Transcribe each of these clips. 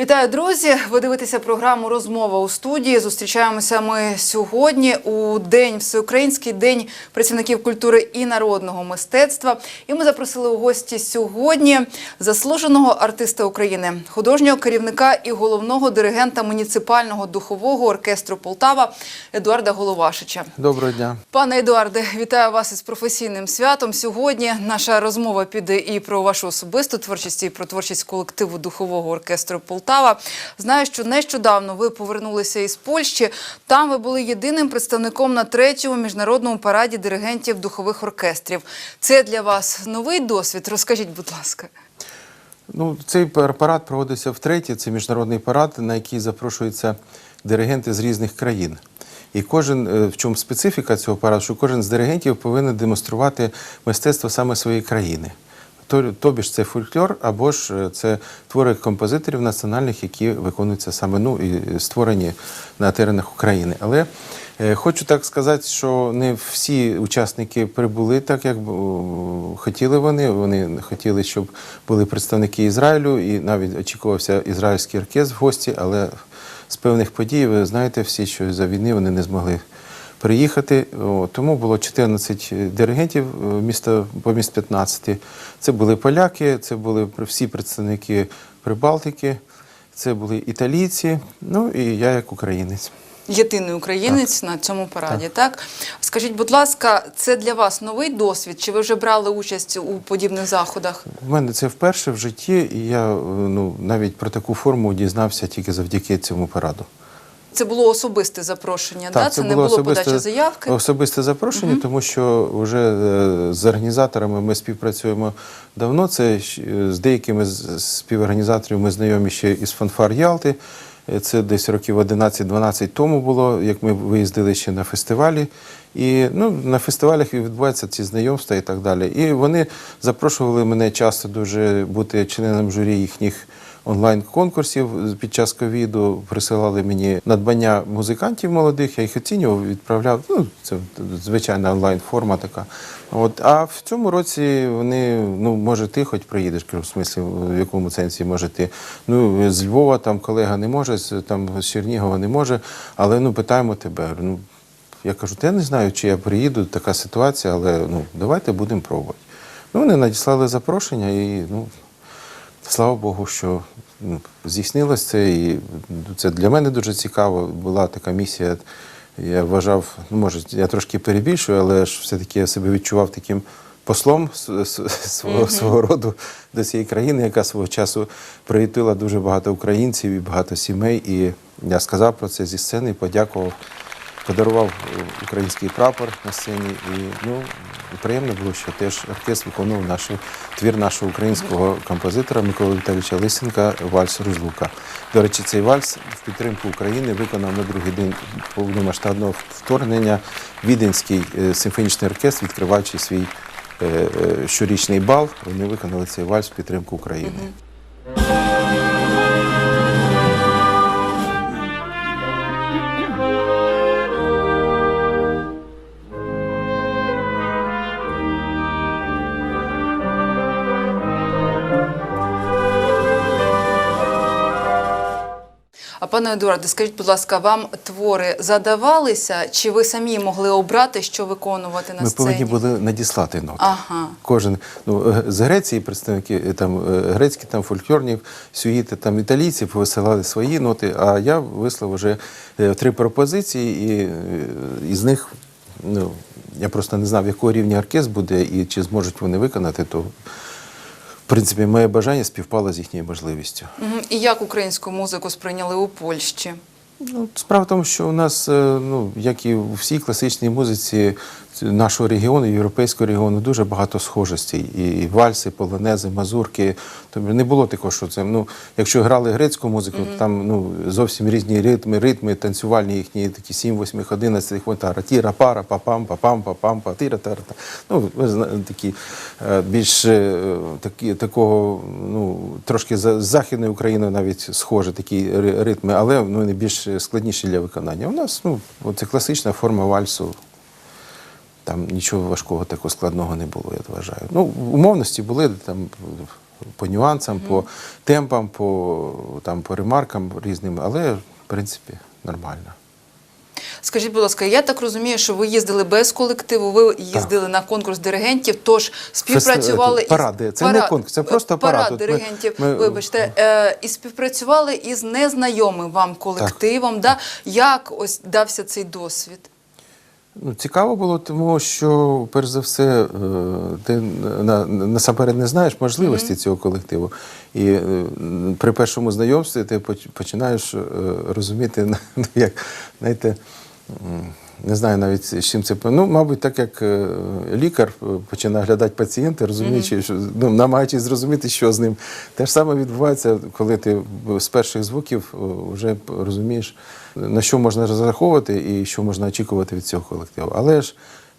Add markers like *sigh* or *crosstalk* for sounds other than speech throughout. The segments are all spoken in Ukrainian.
Вітаю, друзі! Ви дивитеся програму Розмова у студії. Зустрічаємося ми сьогодні у день всеукраїнський день працівників культури і народного мистецтва. І ми запросили у гості сьогодні заслуженого артиста України, художнього керівника і головного диригента муніципального духового оркестру Полтава Едуарда Головашича. Доброго дня. Пане Едуарде, вітаю вас із професійним святом. Сьогодні наша розмова піде і про вашу особисту творчість, і про творчість колективу духового оркестру Полтава. Знаю, що нещодавно ви повернулися із Польщі. Там ви були єдиним представником на третьому міжнародному параді диригентів духових оркестрів. Це для вас новий досвід? Розкажіть, будь ласка. Ну, цей парад проводиться втретє. Це міжнародний парад, на який запрошуються диригенти з різних країн. І кожен, е, в чому специфіка цього параду, що кожен з диригентів повинен демонструвати мистецтво саме своєї країни. То- Тобі ж це фольклор, або ж е, це твори композиторів національних, які виконуються саме ну, і створені на теренах України. Але е, хочу так сказати, що не всі учасники прибули так, як хотіли вони. Вони хотіли, щоб були представники Ізраїлю, і навіть очікувався ізраїльський оркестр в гості, але з певних подій, ви знаєте всі, що за війни вони не змогли приїхати. Тому було 14 диригентів е, міста по міст 15. Це були поляки, це були всі представники Прибалтики, це були італійці, ну і я як українець. Єдиний українець на цьому параді, так. Скажіть, будь ласка, це для вас новий досвід? Чи ви вже брали участь у подібних заходах? У мене це вперше в житті, і я е, ну, навіть про таку форму дізнався тільки завдяки цьому параду. Це було особисте запрошення, да? це, не було подачі заявки. Особисте запрошення, тому що вже е, з організаторами ми співпрацюємо давно. Це е, з деякими з співорганізаторів ми знайомі ще із фанфар Ялти. Е, Це десь років 11-12 тому було, як ми виїздили ще на фестивалі. І ну, на фестивалях відбуваються ці знайомства і так далі. І вони запрошували мене часто дуже бути членом журі їхніх онлайн-конкурсів під час ковіду. Присилали мені надбання музикантів молодих, я їх оцінював, відправляв. Ну, це звичайна онлайн-форма така. От, а в цьому році вони, ну, може, ти хоч приїдеш, в смислі, в якому сенсі може ти. Ну, з Львова там колега не може, там, з Чернігова не може, але ну, питаємо тебе. Ну, я кажу, я не знаю, чи я приїду, така ситуація, але ну, давайте будемо пробувати. Ну, вони надіслали запрошення і ну, слава Богу, що ну, здійснилось це. І це для мене дуже цікаво. Була така місія. Я вважав, ну може, я трошки перебільшую, але ж все-таки я себе відчував таким послом свого, свого роду до цієї країни, яка свого часу приютила дуже багато українців і багато сімей. І я сказав про це зі сцени, подякував, подарував український прапор на сцені. І ну, приємно було, що теж оркестр виконував нашу, твір нашого українського композитора Миколи Віталійовича Лисенка Вальс Розлука. До речі, цей вальс в підтримку України виконав на другий день повномасштабного вторгнення Віденський е, симфонічний оркестр, відкриваючи свій е, е, щорічний бал. Вони виконали цей вальс в підтримку України. Пане Едуарде, скажіть, будь ласка, вам твори задавалися, чи ви самі могли обрати, що виконувати на Ми сцені? повинні були надіслати ноти. Ага. Кожен ну е, з Греції представники е, там е, грецькі там фольклорні сюїти, там італійці повисилали свої ноти. А я вислав вже три пропозиції, і із них ну я просто не знав, якого рівня оркестр буде і чи зможуть вони виконати, то принципі моє бажання співпало з їхньою можливістю. І як українську музику сприйняли у Польщі? Ну, справа в тому, що у нас, е, ну, як і у всій класичній музиці, нашого регіону, європейського регіону, дуже багато схожостей. І, вальси, полонези, мазурки. Тобто не було такого, що це. Ну, якщо грали грецьку музику, то там ну, зовсім різні ритми, ритми, танцювальні їхні такі 7, 8, 11, хватара, тіра, пара, папам, папам, папам, па, тіра, тара. Ну, такі е, більш е, такі, такого, ну, трошки з Західною Україною навіть схожі такі ритми, але ну, вони більш складніші для виконання. У нас ну, це класична форма вальсу. Там нічого важкого такого складного не було, я вважаю. Ну, умовності були там по нюансам, по темпам, по, там, по ремаркам різним, але в принципі нормально. Скажіть, будь ласка, я так розумію, що ви їздили без колективу, ви їздили на конкурс диригентів, тож співпрацювали Фест- паради. Це не конкурс, це просто парад. Ми- диригентів. ми- Вибачте, е, і співпрацювали із незнайомим вам колективом. Да? Як ось дався цей досвід? Ну, цікаво було, тому що, перш за все, е, ти на, насамперед не знаєш можливості цього колективу. І е, при першому знайомстві ти поч- починаєш е, розуміти, ну, *laughs* як, знаєте, не знаю навіть з чим це. Ну, мабуть, так як е, лікар е, починає глядати пацієнта, розуміючи, що ну, намагаючись зрозуміти, що з ним. Те ж саме відбувається, коли ти з перших звуків вже розумієш, на що можна розраховувати і що можна очікувати від цього колективу. Але ж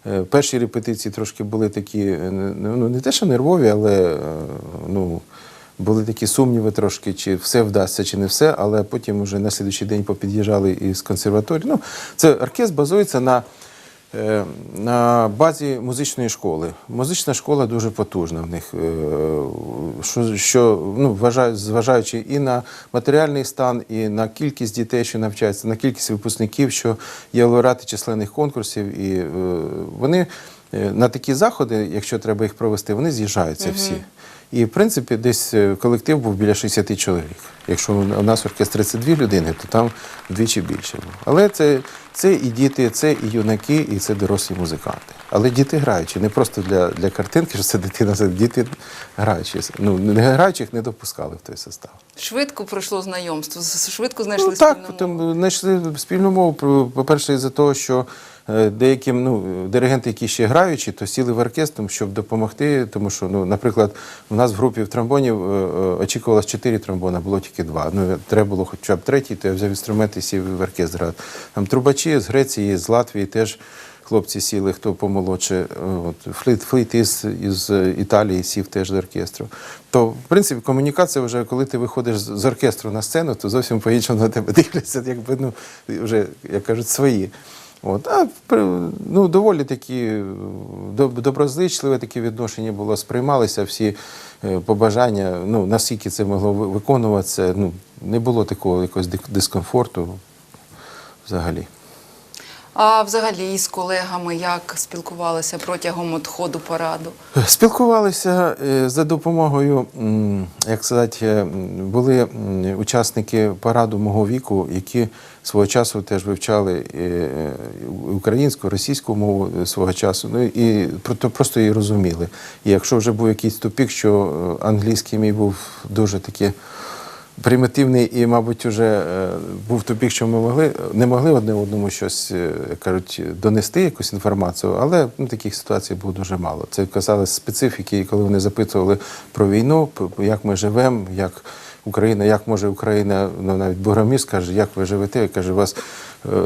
е, перші репетиції трошки були такі, ну не те, що нервові, але ну. Були такі сумніви трошки, чи все вдасться, чи не все, але потім вже на слідуючий день попід'їжджали із консерваторії. Ну, це оркестр базується на, е, на базі музичної школи. Музична школа дуже потужна в них. е, Що, що ну, вважаю, зважаючи і на матеріальний стан, і на кількість дітей, що навчаються, на кількість випускників, що є лауреати численних конкурсів, і е, вони на такі заходи, якщо треба їх провести, вони з'їжджаються всі. І в принципі, десь е, колектив був біля 60 чоловік. Якщо у нас оркестр 32 людини, то там вдвічі більше було. Але це, це і діти, це і юнаки, і це дорослі музиканти. Але діти граючі, не просто для, для картинки, що це дитина, це діти граючі. Ну, не граючих не допускали в той состав. Швидко пройшло знайомство, швидко знайшли Ну, так, спільну мову. знайшли спільну мову. По- По-перше, із-за того, що е, деяким ну, диригенти, які ще граючі, то сіли в оркестр, щоб допомогти. Тому що, ну, наприклад, у нас в групі в тромбонів е, е, очікувалось 4 тромбона, було тільки два. Ну, треба було хоча б третій, то я взяв інструмент і сів в оркестр. Там трубачі з Греції, з Латвії теж. Хлопці сіли, хто помолодше. От, флейт, флейт із, із Італії сів теж з оркестру. То, в принципі, комунікація вже, коли ти виходиш з оркестру на сцену, то зовсім по-іншому на тебе *laughs* дивляться, якби, ну, вже, як кажуть, свої. От, а ну, доволі такі е, доб- доброзичливе такі відношення було, сприймалися всі е, побажання, ну, наскільки це могло виконуватися, ну, не було такого якогось дискомфорту взагалі. А взагалі з колегами як спілкувалися протягом от ходу параду? Спілкувалися е, за допомогою, як сказати, е, були учасники параду мого віку, які свого часу теж вивчали е, українську, російську мову свого часу, ну і про- просто її розуміли. І якщо вже був якийсь тупік, що англійський мій був дуже таки примітивний і, мабуть, вже е, був тупік, що ми могли, не могли одне одному щось, е, як кажуть, донести якусь інформацію, але ну, таких ситуацій було дуже мало. Це казалось специфіки, коли вони запитували про війну, як ми живемо, як Україна, як може Україна, ну навіть Бугроміс каже, як ви живете, каже, у вас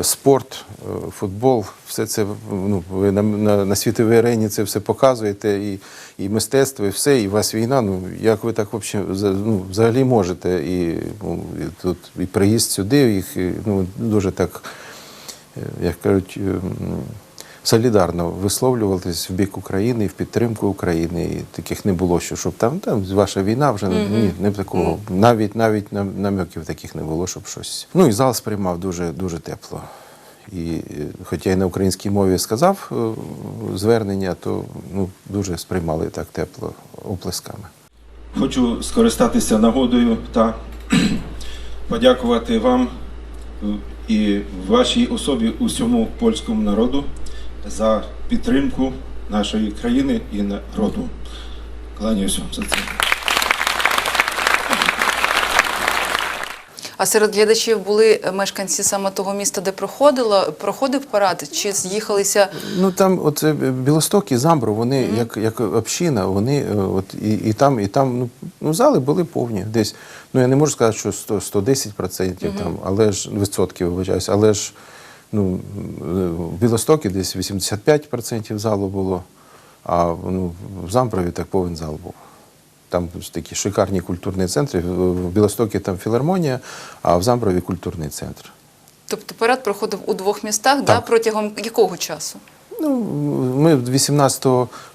спорт, е, футбол, все це ну, ви на, на, на світовій арені це все показуєте, і, і мистецтво, і все, і у вас війна. Ну як ви так взагалі, ну, взагалі можете? І, ну, і тут і приїзд сюди, їх ну, дуже так, е, як кажуть, ем, солідарно висловлюватись в бік України і в підтримку України. І таких не було, що щоб там, там ваша війна вже ні, не такого. Навіть навіть нам- намеків таких не було, щоб щось. Ну і зал сприймав дуже дуже тепло. І е, хоча я на українській мові сказав е, звернення, то ну, дуже сприймали так тепло оплесками. Хочу скористатися нагодою та *clears throat* подякувати вам і вашій особі усьому польському народу за підтримку нашої країни і народу. Кланяюсь вам за це. А серед глядачів були мешканці саме того міста, де проходило, проходив парад, чи з'їхалися Ну там, от е, Білосток і Замбро, вони як, як община, вони е, от і, і там, і там ну, ну, зали були повні. Десь, ну я не можу сказати, що 100, 110% там, але ж відсотків вибачаюсь, але ж ну, в Білостокі десь 85% залу було, а ну, в Замброві так повен зал був. Там такі шикарні культурні центри. В Білостокі там філармонія, а в Замброві культурний центр. Тобто парад проходив у двох містах да, Так. протягом якого часу? Ну, ми 18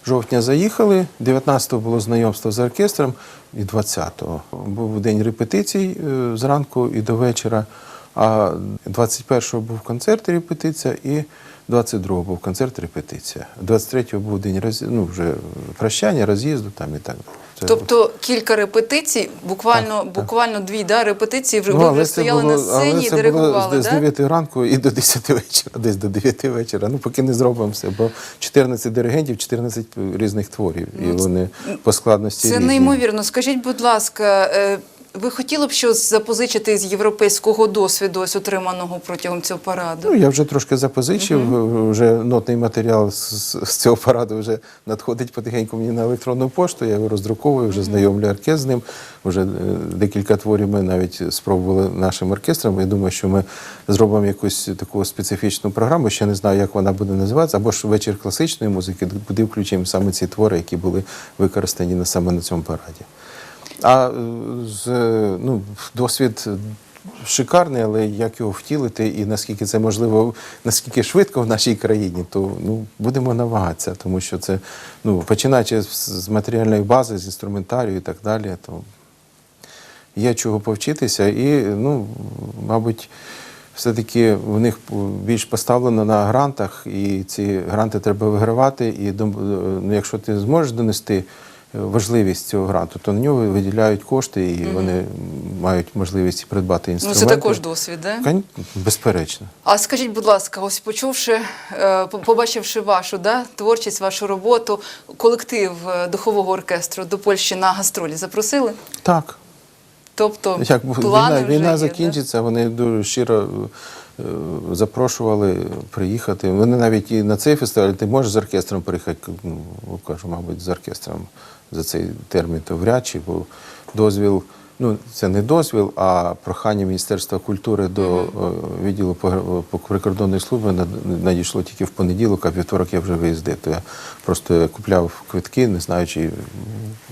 жовтня заїхали, 19-го було знайомство з оркестром, і 20-го був день репетицій е, зранку і до вечора. А 21-го був концерт і репетиція, і 22-го був концерт репетиція. 23-го був день роз... ну, вже прощання, роз'їзду там і так далі. Це- Тобто кілька репетицій, буквально, Так, так. буквально дві да, репетиції, вже Ну, вже стояли було- на сцені але і це диригували, було з, з да? 9 ранку і до 10 вечора, десь до 9 вечора. Ну, поки не зробимо все, бо 14 диригентів, 14 різних творів, і вони по складності Це різні. неймовірно. Скажіть, будь ласка, е, ви хотіли б щось запозичити з європейського досвіду, ось отриманого протягом цього параду? Ну, я вже трошки запозичив, вже нотний матеріал з, з- цього параду вже надходить потихеньку мені на електронну пошту, я його роздруковую, вже знайомлю оркестр з ним. Вже е, декілька творів ми навіть спробували нашим оркестром. Я думаю, що ми зробимо якусь таку специфічну програму, ще не знаю, як вона буде називатися, або ж вечір класичної музики, куди включимо саме ці твори, які були використані саме на цьому параді. А е, з, е, ну, досвід шикарний, але як його втілити і наскільки це можливо, наскільки швидко в нашій країні, то ну, будемо намагатися, тому що це, ну, починаючи з, матеріальної бази, з інструментарію і так далі, то є чого повчитися, і, ну, мабуть, все-таки в них більш поставлено на грантах, і ці гранти треба вигравати. І ну, якщо ти зможеш донести важливість цього гранту, то на нього виділяють кошти, і вони мають можливість придбати Ну, це також досвід, да? Безперечно. А скажіть, будь ласка, ось почувши, е, побачивши вашу да, творчість, вашу роботу, колектив е, духового оркестру до Польщі на гастролі запросили? Так. Тобто Як плани війна, вже війна є, да? закінчиться, вони дуже щиро запрошували приїхати. Вони навіть і на цей фестиваль ти можеш з оркестром приїхати. Ну, кажу, мабуть, з оркестром за цей термін то вряд чи, бо дозвіл. Ну, це не дозвіл, а прохання Міністерства культури до е, відділу прикордонної служби надійшло тільки в понеділок, а в вівторок я вже виїздив. То я просто купляв квитки, не знаючи, м,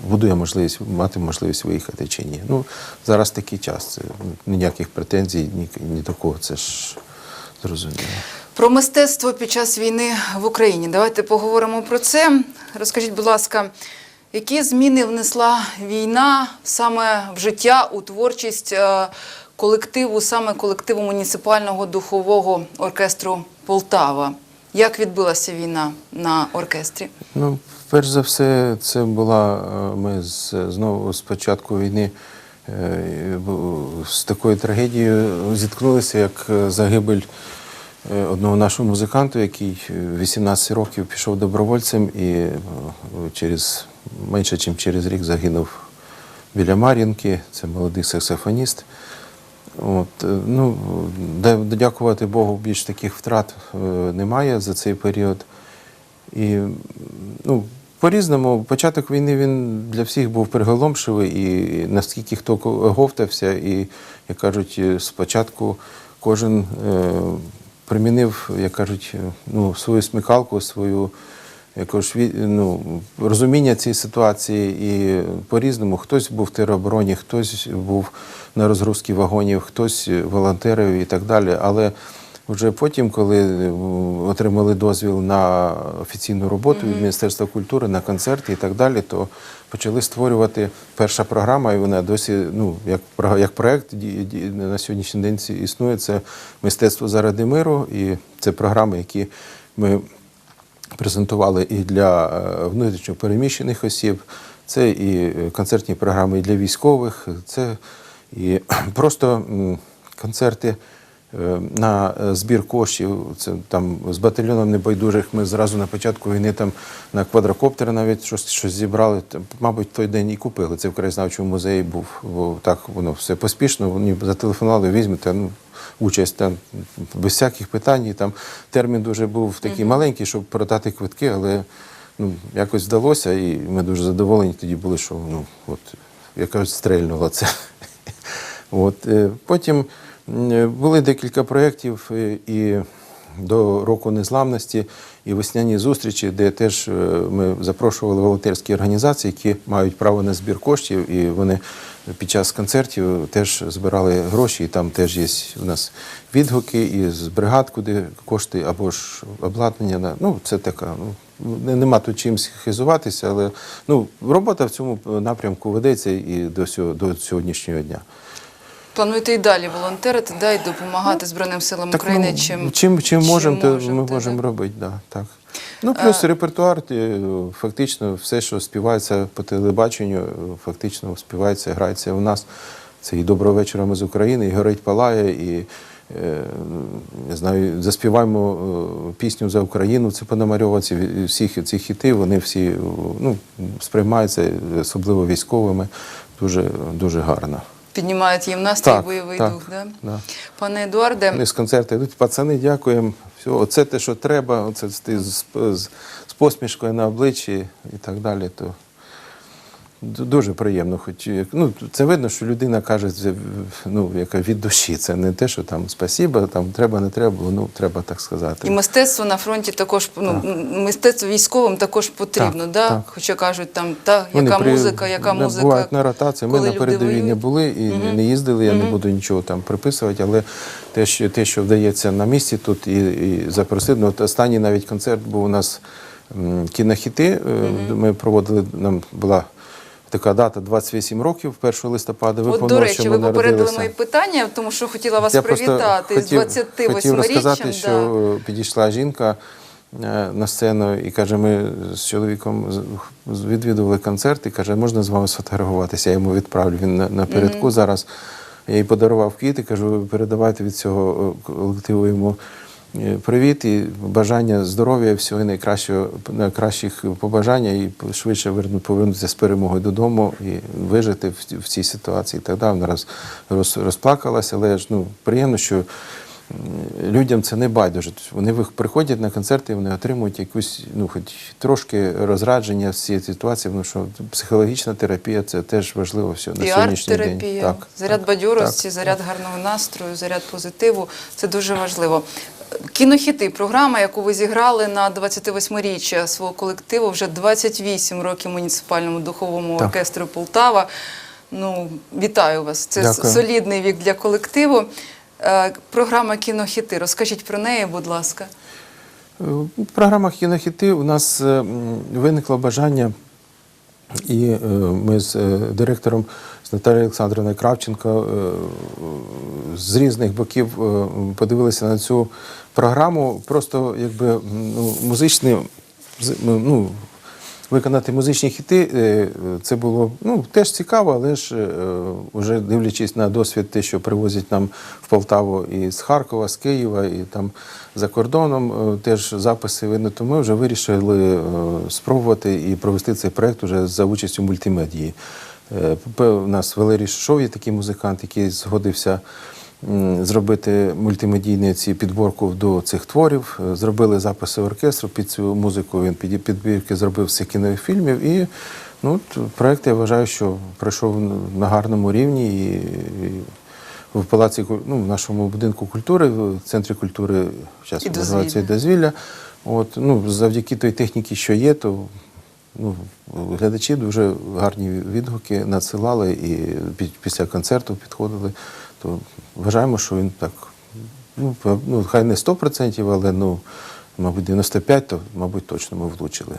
буду я можливість мати можливість виїхати чи ні. Ну зараз такий час. Це ніяких претензій ні, ні до кого. Це ж зрозуміло. Про мистецтво під час війни в Україні. Давайте поговоримо про це. Розкажіть, будь ласка, які зміни внесла війна саме в життя, у творчість е, колективу, саме колективу муніципального духового оркестру Полтава? Як відбулася війна на оркестрі? Ну, перш за все, це була е, ми з, знову з початку війни е, з такою трагедією зіткнулися, як загибель одного нашого музиканта, який е, 18 років пішов добровольцем і через менше, ніж через рік загинув біля Мар'їнки. Це молодий саксофоніст. От, е, ну, дякувати Богу, більш таких втрат е, немає за цей період. І ну, по-різному, початок війни він для всіх був приголомшивий, і наскільки хто говтався, і, як кажуть, е, спочатку кожен е, примінив, як кажуть, ну, свою смікалку, свою якось, ну, розуміння цієї ситуації і по-різному. Хтось був в теробороні, хтось був на розгрузці вагонів, хтось волонтерів і так далі. Але вже потім, коли е, отримали дозвіл на офіційну роботу від Міністерства культури, на концерти і так далі, то почали створювати перша програма, і вона досі, ну, як, як проект на сьогоднішній день існує. Це мистецтво заради миру, і це програми, які ми презентували і для е, внутрішньо переміщених осіб, це і е, концертні програми і для військових, це і *clears throat* просто концерти е, на збір коштів. Це там з батальйоном небайдужих. Ми зразу на початку війни там на квадрокоптер навіть щось, щось зібрали. Там, Мабуть, той день і купили. Це в краєзнавчому музеї був. Бо так воно все поспішно. Вони зателефонували, візьмете. Ну, участь там без всяких питань. І там термін дуже був такий маленький, щоб продати квитки, але ну, якось вдалося, і ми дуже задоволені тоді були, що ну, от, якось стрельнуло це. *laughs* От, е, потім були декілька проєктів е, і до року незламності, і весняні зустрічі, де теж е, ми запрошували волонтерські організації, які мають право на збір коштів, і вони під час концертів теж збирали гроші, і там теж є у нас відгуки із бригад, куди кошти або ж обладнання. Ну, це така. Ну, нема тут чимось хизуватися, але ну, робота в цьому напрямку ведеться і до, сьо- до сьогоднішнього дня. Плануєте і далі волонтерити, да, і допомагати Збройним силам України, ну, чим, чим, чим можемо, то ми можемо робити. Да, так. Ну, плюс репертуар, е, фактично, все, що співається по телебаченню, е, фактично співається, грається у нас. Це і «Доброго вечора ми з України, і горить палає, і е, не знаю, заспіваємо е, пісню за Україну. Це Пономарьова, ці всі ці хіти, вони всі е, ну, сприймаються, особливо військовими, дуже, дуже гарно. Піднімають їм настрій, Так, бойовий так, дух. Да? да. Пане Едуарде, Вони з концерту йдуть, пацани, дякуємо. Все, оце те, що треба, оце ти з, з, з посмішкою на обличчі і так далі. То дуже приємно. Хоч ну, це видно, що людина каже, ну, яка від душі. Це не те, що там спасіба, там треба, не треба, ну треба так сказати. і мистецтво на фронті також, ну, м, мистецтво військовим також потрібно, Так, да? так. Хоча кажуть, там, та, Вони яка при- музика, яка не музика. Бувають на ротації. Ми на передовій не були і не їздили, я не буду нічого там приписувати, але те, що, те, що вдається на місці тут і, і запросити. Ну, от останній навіть концерт був у нас кінохіти. е, Ми проводили, нам була така дата 28 років, 1 листопада. Ви От, до речі, ви попередили мої питання, тому що хотіла вас Я привітати з хотів, 28 хотів розказати, річчям. що е, підійшла жінка е, на сцену і каже, ми з чоловіком з- з- відвідували концерт і каже, можна з вами сфотографуватися? Я йому відправлю. Він на- напередку зараз. Я їй подарував квіти, кажу, передавайте від цього е, колективу йому привіт і бажання здоров'я, всього найкращого, найкращих побажання і швидше верну, повернутися з перемогою додому і вижити в, ці- в цій ситуації. Тоді вона роз, роз, розплакалася, але ж ну, приємно, що людям це не байдуже. Вони приходять на концерти, вони отримують якусь, ну, хоч трошки розрадження з цієї ситуації, тому що психологічна терапія це теж важливо все на І сьогоднішній день. арт-терапія, заряд бадьорості, заряд гарного настрою, заряд позитиву це дуже важливо. Кінохіти, програма, яку ви зіграли на 28-річчя свого колективу, вже 28 років муніципальному духовому Так. оркестру Полтава. Ну, вітаю вас. Це Дякую. солідний вік для колективу. Е, Програма кінохіти. Розкажіть про неї, будь ласка. В програмах кінохіти у нас е, виникло бажання, і е, ми з е, директором з Наталією Олександрівною Кравченко е, з різних боків подивилися на цю програму. Просто якби ну, музичний, ну, виконати музичні хіти, е, це було ну, теж цікаво, але ж е, вже дивлячись на досвід, те, що привозять нам в Полтаву і з Харкова, з Києва, і там за кордоном е, теж записи видно, то ми вже вирішили спробувати і провести цей проект уже за участю мультимедії. У нас Валерій Шишов є такий музикант, який згодився зробити мультимедійну ці підборку до цих творів. Е, Зробили записи оркестру під цю музику. Він під підбірки зробив цих кінофільмів. І ну, проект я вважаю, що пройшов на гарному рівні. І, і в палаці ну, в нашому будинку культури, в центрі культури зараз називається дозвілля. дозвілля. От, ну, завдяки той техніці, що є, то ну, глядачі дуже гарні відгуки надсилали і після концерту підходили. То вважаємо, що він так, ну, ну хай не 100%, але ну, мабуть, 95%, то, мабуть, точно ми влучили.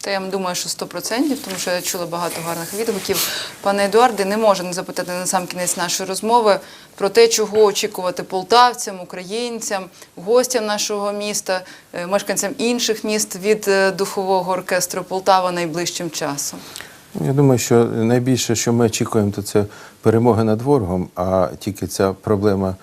Та я думаю, що 100%, тому що я чула багато гарних відгуків. Пане Едуарде, не можу не запитати на сам кінець нашої розмови про те, чого очікувати полтавцям, українцям, гостям нашого міста, е, мешканцям інших міст від е, духового оркестру Полтава найближчим часом. Я думаю, що найбільше, що ми очікуємо, то це перемога над ворогом, а тільки ця проблема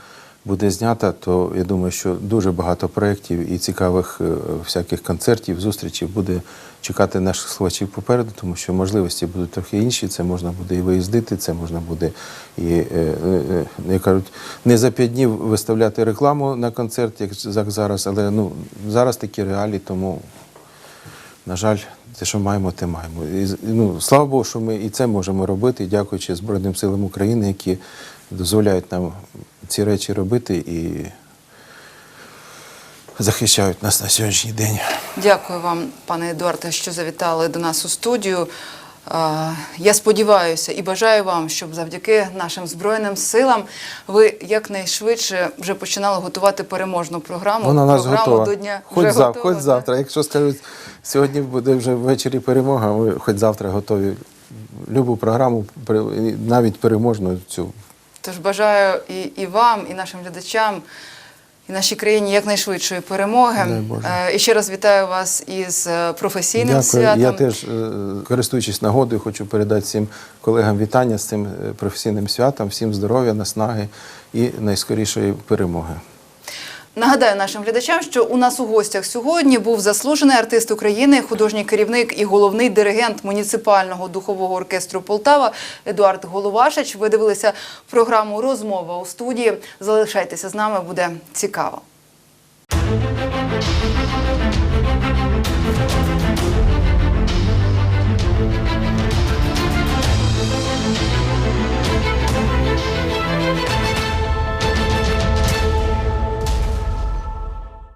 буде знята, то я думаю, що дуже багато проєктів і цікавих е, всяких концертів, зустрічей буде чекати наших слухачів попереду, тому що можливості будуть трохи інші. Це можна буде і виїздити, це можна буде і е, е, як кажуть, не за п'ять днів виставляти рекламу на концерт, як зараз, але ну зараз такі реалії, тому. На жаль, те, що маємо, те маємо. І, ну, слава Богу, що ми і це можемо робити, дякуючи Збройним силам України, які дозволяють нам ці речі робити і захищають нас на сьогоднішній день. Дякую вам, пане Едуарде, що завітали до нас у студію. Я сподіваюся і бажаю вам, щоб завдяки нашим збройним силам ви якнайшвидше вже починали готувати переможну програму. Вона нас програму готова. до дня Хоч, вже зав, готова, хоч завтра. Якщо скажуть, сьогодні буде вже ввечері перемога, ми хоч завтра готові любу програму, навіть переможну цю Тож бажаю і, і вам, і нашим глядачам, і нашій країні якнайшвидшої перемоги. Е, І ще раз вітаю вас із е, професійним Дякую. святом. Я теж, е, користуючись нагодою, хочу передати всім колегам вітання з цим професійним святом, всім здоров'я, наснаги і найскорішої перемоги. Нагадаю нашим глядачам, що у нас у гостях сьогодні був заслужений артист України, художній керівник і головний диригент муніципального духового оркестру Полтава Едуард Головашич. Ви дивилися програму Розмова у студії. Залишайтеся з нами, буде цікаво.